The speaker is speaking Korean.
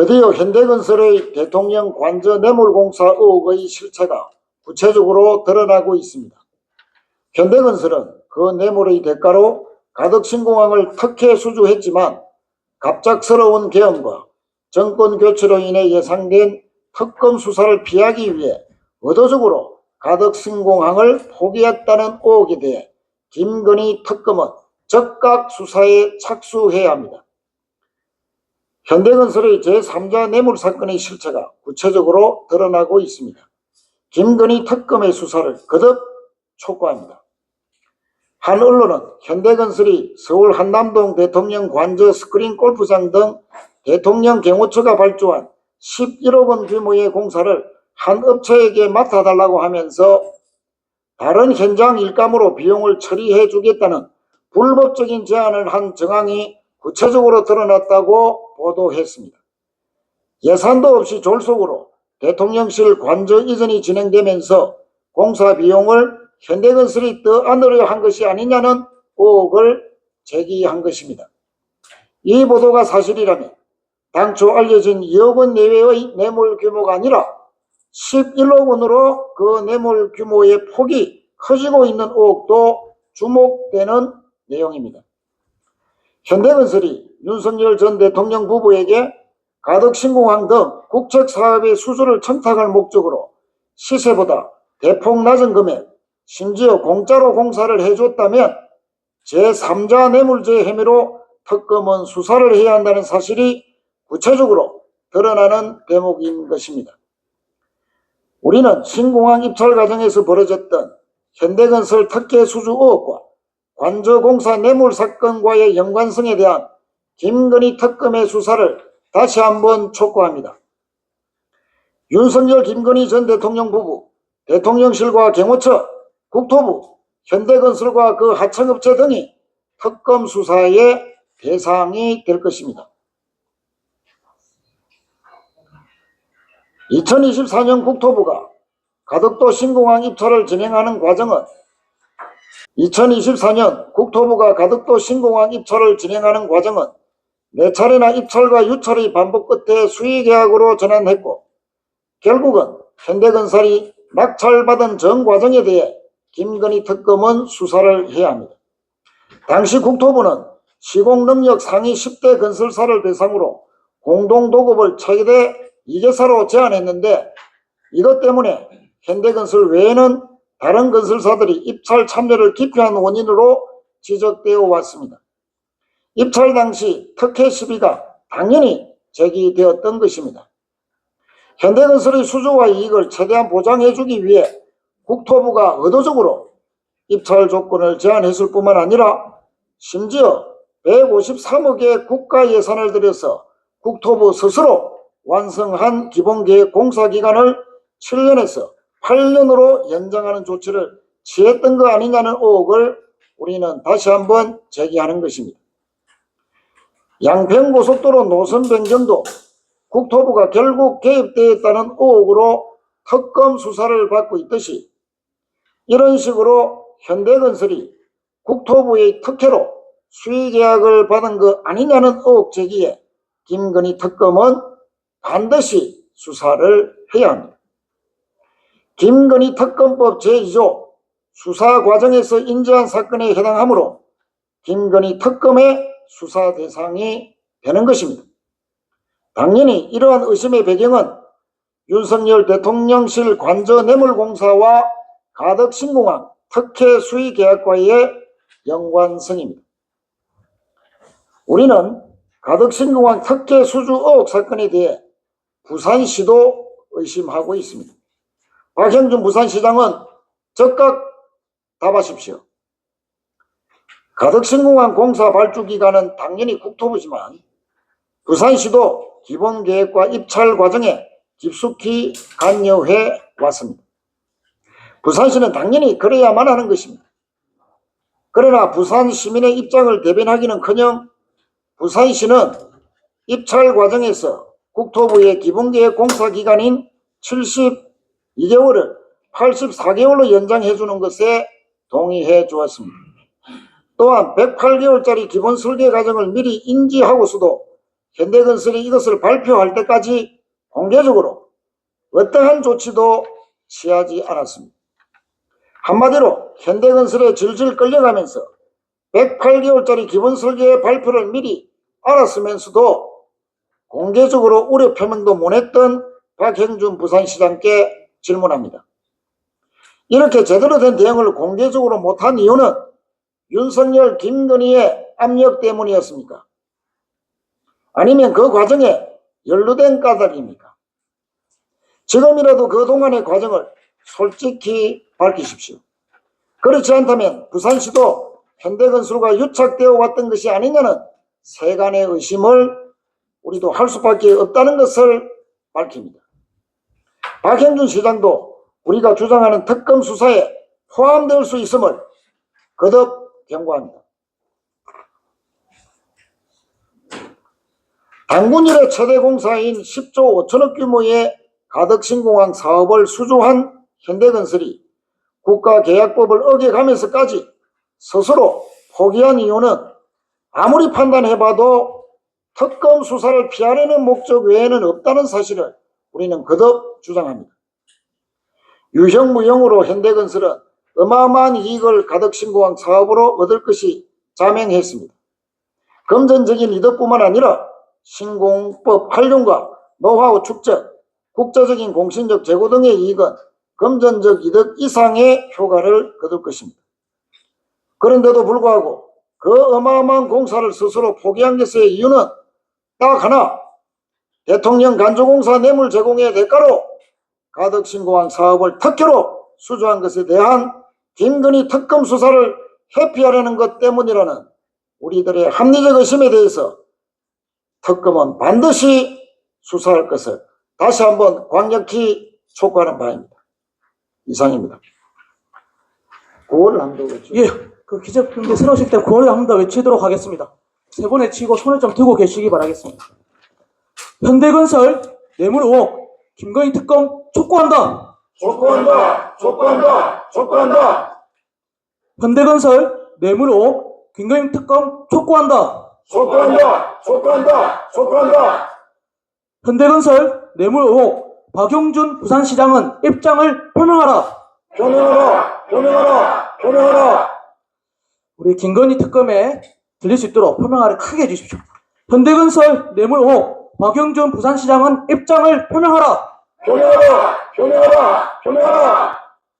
드디어 현대건설의 대통령 관저 뇌물공사 의혹의 실체가 구체적으로 드러나고 있습니다. 현대건설은 그 뇌물의 대가로 가덕신공항을 특혜 수주했지만 갑작스러운 계엄과 정권 교체로 인해 예상된 특검 수사를 피하기 위해 의도적으로 가덕신공항을 포기했다는 의혹에 대해 김건희 특검은 적각 수사에 착수해야 합니다. 현대건설의 제3자 뇌물 사건의 실체가 구체적으로 드러나고 있습니다. 김건희 특검의 수사를 거듭 촉구합니다. 한 언론은 현대건설이 서울 한남동 대통령 관저 스크린 골프장 등 대통령 경호처가 발주한 11억 원 규모의 공사를 한 업체에게 맡아달라고 하면서 다른 현장 일감으로 비용을 처리해 주겠다는 불법적인 제안을 한 정황이 구체적으로 드러났다고 보도했습니다. 예산도 없이 졸속으로 대통령실 관저 이전이 진행되면서 공사 비용을 현대건설이 떠안으려 한 것이 아니냐는 의혹을 제기한 것입니다. 이 보도가 사실이라면 당초 알려진 2억 원 내외의 뇌물 규모가 아니라 11억 원으로 그 뇌물 규모의 폭이 커지고 있는 의혹도 주목되는 내용입니다. 현대건설이 윤석열 전 대통령 부부에게 가덕신공항 등 국책 사업의 수주를 청탁할 목적으로 시세보다 대폭 낮은 금액, 심지어 공짜로 공사를 해줬다면 제3자 뇌물죄 혐의로 특검은 수사를 해야 한다는 사실이 구체적으로 드러나는 대목인 것입니다. 우리는 신공항 입찰 과정에서 벌어졌던 현대건설 특혜 수주 의혹과 관저공사 뇌물 사건과의 연관성에 대한 김건희 특검의 수사를 다시 한번 촉구합니다. 윤석열 김건희 전 대통령 부부, 대통령실과 경호처, 국토부, 현대건설과 그 하청업체 등이 특검 수사의 대상이 될 것입니다. 2024년 국토부가 가덕도 신공항 입찰을 진행하는 과정은 2024년 국토부가 가덕도 신공항 입찰을 진행하는 과정은 네 차례나 입찰과 유찰의 반복 끝에 수의계약으로 전환했고 결국은 현대건설이 낙찰받은 전 과정에 대해 김건희 특검은 수사를 해야 합니다. 당시 국토부는 시공능력 상위 10대 건설사를 대상으로 공동도급을 최대 2개사로 제안했는데 이것 때문에 현대건설 외에는 다른 건설사들이 입찰 참여를 기피한 원인으로 지적되어 왔습니다. 입찰 당시 특혜 시비가 당연히 제기되었던 것입니다. 현대건설의 수주와 이익을 최대한 보장해주기 위해 국토부가 의도적으로 입찰 조건을 제한했을 뿐만 아니라 심지어 153억의 국가 예산을 들여서 국토부 스스로 완성한 기본계획 공사기간을 7년에서 8년으로 연장하는 조치를 취했던 거 아니냐는 의혹을 우리는 다시 한번 제기하는 것입니다. 양평고속도로 노선 변경도 국토부가 결국 개입되었다는 의혹으로 특검 수사를 받고 있듯이 이런 식으로 현대건설이 국토부의 특혜로 수의 계약을 받은 것 아니냐는 의혹 제기에 김건희 특검은 반드시 수사를 해야 합니다. 김건희 특검법 제2조 수사 과정에서 인지한 사건에 해당하므로 김건희 특검의 수사 대상이 되는 것입니다. 당연히 이러한 의심의 배경은 윤석열 대통령실 관저 뇌물공사와 가덕신공항 특혜 수의 계약과의 연관성입니다. 우리는 가덕신공항 특혜 수주 의혹 사건에 대해 부산시도 의심하고 있습니다. 박형준 부산시장은 즉각 답하십시오. 가덕 신공항 공사 발주 기간은 당연히 국토부지만 부산시도 기본계획과 입찰 과정에 깊숙이 관여해 왔습니다. 부산시는 당연히 그래야만 하는 것입니다. 그러나 부산 시민의 입장을 대변하기는커녕 부산시는 입찰 과정에서 국토부의 기본계획 공사 기간인 72개월을 84개월로 연장해 주는 것에 동의해 주었습니다. 또한 108개월짜리 기본 설계 과정을 미리 인지하고서도 현대건설이 이것을 발표할 때까지 공개적으로 어떠한 조치도 취하지 않았습니다. 한마디로 현대건설에 질질 끌려가면서 108개월짜리 기본 설계 발표를 미리 알았으면서도 공개적으로 우려 표명도 못했던 박형준 부산시장께 질문합니다. 이렇게 제대로 된 대응을 공개적으로 못한 이유는 윤석열, 김건희의 압력 때문이었습니까? 아니면 그 과정에 연루된 까닭입니까? 지금이라도 그동안의 과정을 솔직히 밝히십시오. 그렇지 않다면 부산시도 현대건설과 유착되어 왔던 것이 아니냐는 세간의 의심을 우리도 할 수밖에 없다는 것을 밝힙니다. 박형준 시장도 우리가 주장하는 특검 수사에 포함될 수 있음을 거듭 경고합니다. 당군 일의 최대 공사인 10조 5천억 규모의 가덕신공항 사업을 수주한 현대건설이 국가계약법을 어겨가면서까지 스스로 포기한 이유는 아무리 판단해봐도 특검 수사를 피하려는 목적 외에는 없다는 사실을 우리는 거듭 주장합니다. 유형무형으로 현대건설은 어마어마한 이익을 가덕신공항 사업으로 얻을 것이 자명했습니다. 금전적인 이득뿐만 아니라 신공법 활용과 노하우 축적, 국제적인 공신력 제고 등의 이익은 금전적 이득 이상의 효과를 거둘 것입니다. 그런데도 불구하고 그 어마어마한 공사를 스스로 포기한 것의 이유는 딱 하나, 대통령 간주공사 뇌물 제공의 대가로 가덕 신공항 사업을 특혜로 수주한 것에 대한 김건희 특검 수사를 회피하려는 것 때문이라는 우리들의 합리적 의심에 대해서 특검은 반드시 수사할 것을 다시 한번 강력히 촉구하는 바입니다. 이상입니다. 9월 한도겠죠. 예, 그 기자분들 새로우실 때 구호를 한번더 외치도록 하겠습니다. 세 번 외치고 손을 좀 들고 계시기 바라겠습니다. 현대건설 뇌물 의혹 김건희 특검 촉구한다. 촉구한다! 촉구한다! 촉구한다! 현대건설 뇌물 의혹 김건희 특검 촉구한다. 촉구한다! 촉구한다! 촉구한다! 현대건설 뇌물 의혹 박용준 부산시장은 입장을 표명하라. 표명하라! 표명하라! 표명하라! 우리 김건희 특검에 들릴 수 있도록 표명하를 크게 해주십시오. 현대건설 뇌물 의혹 박용준 부산시장은 입장을 표명하라. 표명하라! 표명하라! 표명하라!